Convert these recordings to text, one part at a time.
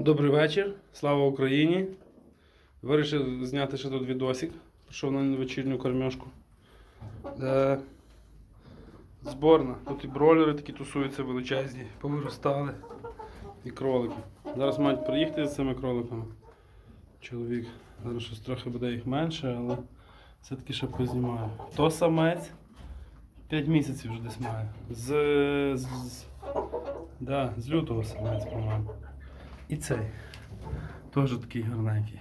Добрий вечір, слава Україні. Вирішив зняти ще тут відосик. Пішов на вечірню кормежку. Е, зборна. Тут і бролери такі тусуються величезні, повиростали. І кролики. Зараз мають приїхати з цими кроликами. Чоловік. Зараз щось трохи буде їх менше, але все-таки ще познімаю. То самець 5 місяців вже десь має. З, з, з, да, з лютого самець, по-моєму. І цей. Теж такий гарненький.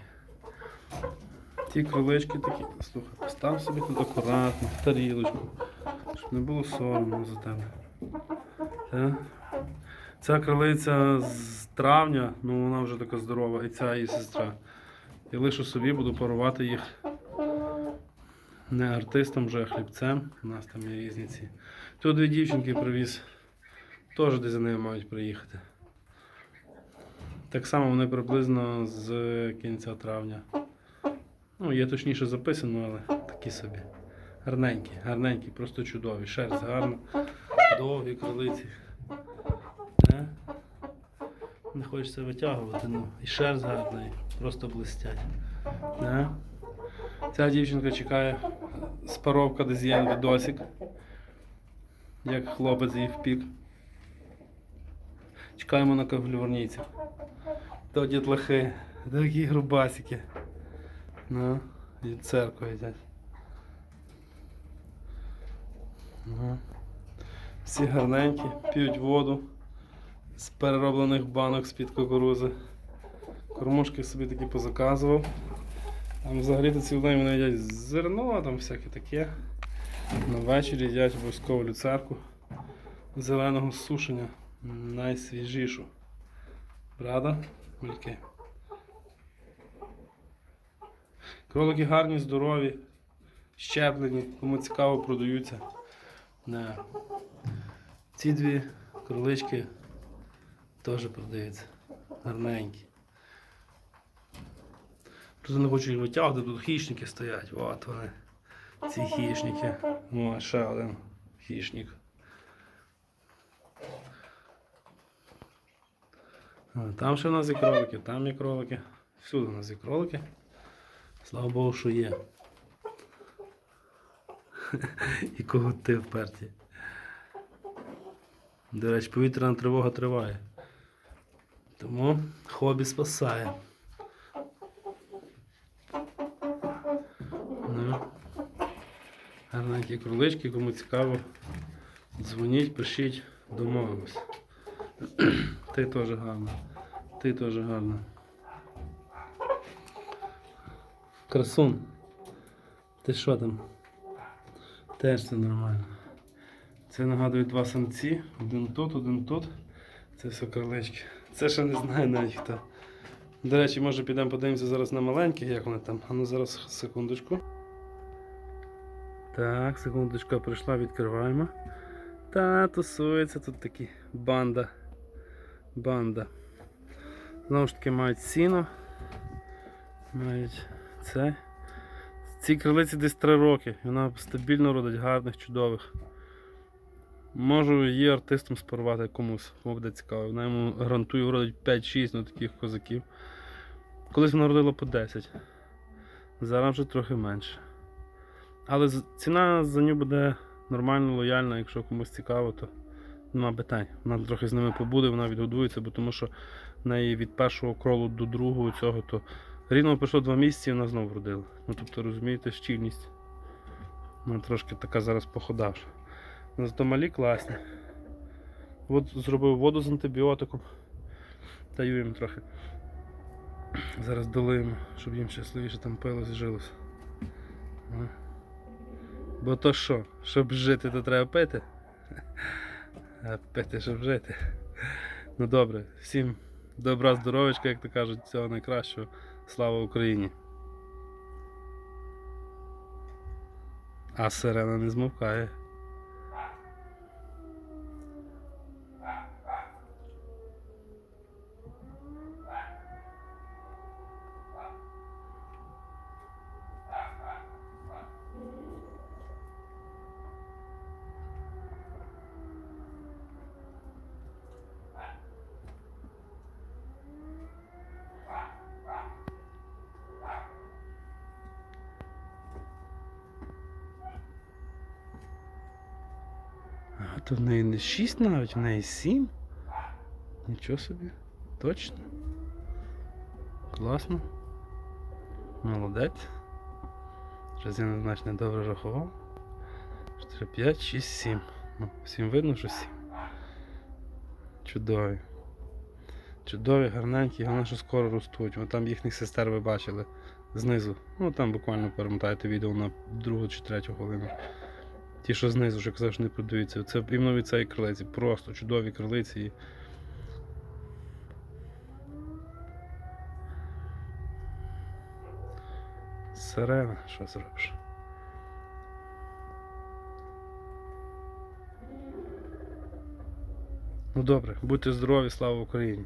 Ті кролички такі, слухай, постав собі тут акуратно, в тарілочку, щоб не було соромно за тебе. Та? Ця кролиця з травня, ну вона вже така здорова, і ця її сестра. І лише собі буду парувати їх не артистом, вже а хлібцем. У нас там є різниці. Тут дві дівчинки привіз. Теж десь за ними мають приїхати. Так само вони приблизно з кінця травня. Ну, є точніше записано, але такі собі. Гарненькі, гарненькі, просто чудові. Шерсть гарна, довгі крилиці. Не? Не хочеться витягувати, ну. І шерсть гарна, і просто блистять. Не? Ця дівчинка чекає спаровка десь є відосик. Як хлопець її впік. Чекаємо на кавлюварнійців. То дітлахи, такі грубасики. Ну, і церкву їдять. Ну. Всі гарненькі, п'ють воду з перероблених банок з-під кукурузи. Кормушки собі такі позаказував. Там взагалі-то цілий день вони їдять зерно, там всяке таке. На вечір їдять обов'язково люцерку зеленого сушення. Найсвіжішу. Правда? Мальки. Кролики гарні, здорові, щеплені, кому цікаво продаються. Не. Ці дві кролички теж продаються. Гарненькі. Просто не хочу їх витягувати, тут хищники стоять. От вони. Ці хищники. О, ще один хищник. Там ще в нас є кролики, там є кролики. Всюди у нас є кролики. Слава Богу, що є. І кого ти вперті. До речі, повітряна тривога триває. Тому хобі спасає. Ну, гарненькі кролички, кому цікаво, дзвоніть, пишіть, домовимось. Ти теж гарна. Ти теж гарна. Красун. Ти що там? Теж все нормально. Це нагадує два самці. Один тут, один тут. Це все кролички. Це ще не знаю навіть хто. До речі, може підемо подивимося зараз на маленьких, як вони там. А ну зараз секундочку. Так, секундочка прийшла, відкриваємо. Та тусується тут такі банда. Банда. Знову ж таки мають сіно. Мають це. Цій крилиці десь 3 роки. Вона стабільно родить гарних, чудових. Можу її артистом спарувати комусь, кому буде цікаво. Вона йому гарантую родить 5-6 ну, таких козаків. Колись вона родила по 10. Зараз вже трохи менше. Але ціна за нього буде нормально, лояльна, якщо комусь цікаво, то нема питань. Вона трохи з ними побуде, вона відгодується, бо тому що в неї від першого кролу до другого цього, то рівно пройшло два місяці і вона знову родила. Ну тобто, розумієте, щільність. Вона трошки така зараз походавша. Ну, Зато малі класні. От зробив воду з антибіотиком. Даю їм трохи. Зараз долиємо, щоб їм щасливіше там пилось і жилось. Бо то що? Щоб жити, то треба пити. А пити, щоб жити. Ну добре, всім добра здоров'ячка, як то кажуть, всього найкращого. Слава Україні! А сирена не змовкає. То в неї не 6 навіть, в неї 7. Нічого собі. Точно. Класно. Молодець. Я не значно добре рахував. 4, 5, 6, 7. Ну, всім видно, що 7. Чудові. Чудові, гарненькі, головне, що скоро ростуть. Вон там їхніх сестер ви бачили знизу. Ну там буквально перемотайте відео на другу чи третю хвилину. Ті, що знизу, що казав, що не продаються. Це іменно від цієї крилиці. Просто чудові крилиці. Сирена, що зробиш? Ну добре, будьте здорові, слава Україні!